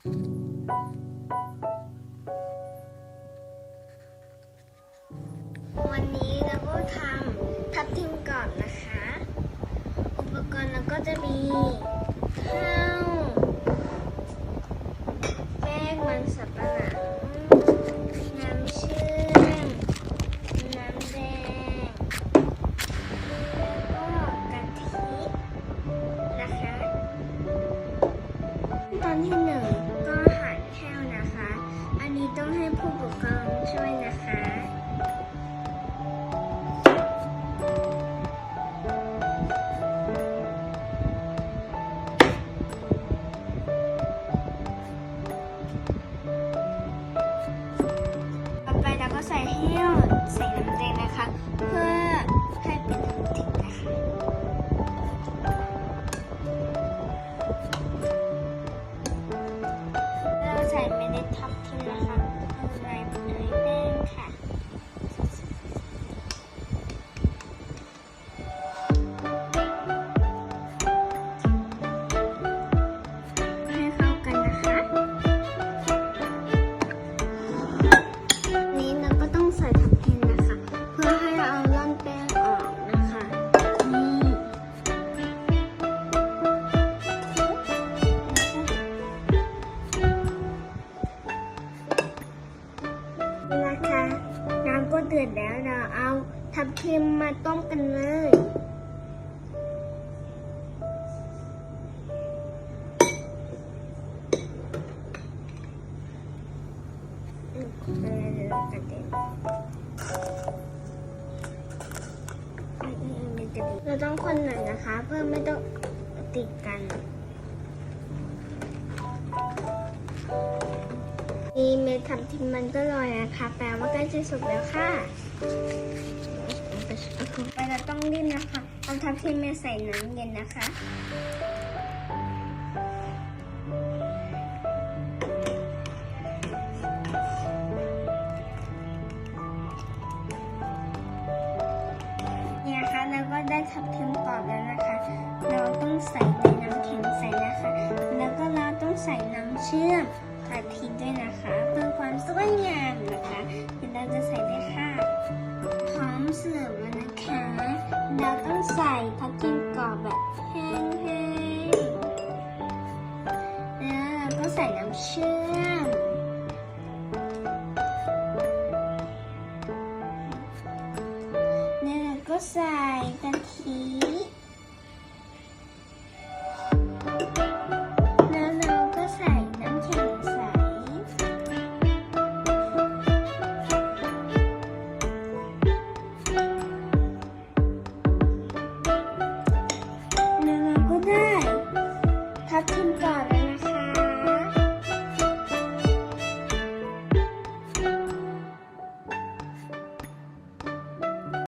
วันนี้เราก็ทำทับทิมก่อนนะคะ อุปกรณ์เราก็จะมีข้าวแป้งมันสับปะหลัง เดือดแล้วเราเอาทับทิมมาต้มกันเลย เราต้องคนหน่อยนะคะ เพื่อไม่ต้องติดกัน มีเมทับทิมมันก็ลอยนะคะ แปลว่าใกล้จะสุกแล้วค่ะไปเราต้องรีบนะคะเอาทับทิมเมาใส่น้ำเย็นนะคะเนี่ยนะคะเราก็ได้ทับทิมกรอบแล้วนะคะ เราต้องใส่ในน้ำแข็งใส่นะคะ แล้วก็เราต้องใส่น้ำเชื่อม กะทิด้วยนะคะเพื่อความสวยงามนะคะเดี๋ยวเราจะใส่เลยค่ะพร้อมเสิร์ฟแล้วนะคะ เราต้องใส่ทับทิมกรอบแบบแห้งๆแล้วเราก็ใส่น้ำเชื่อมแล้วเราก็ใส่กะทิ